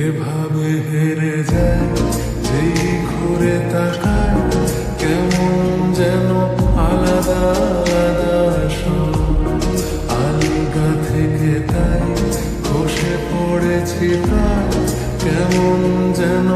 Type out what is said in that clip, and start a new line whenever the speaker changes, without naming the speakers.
এভাবে হেরে যায়, যেই ঘুরে তাকায়, কেমন যেন আলাদা আলাদা আলগা থেকে তাই খসে পড়েছি প্রায়, কেমন যেন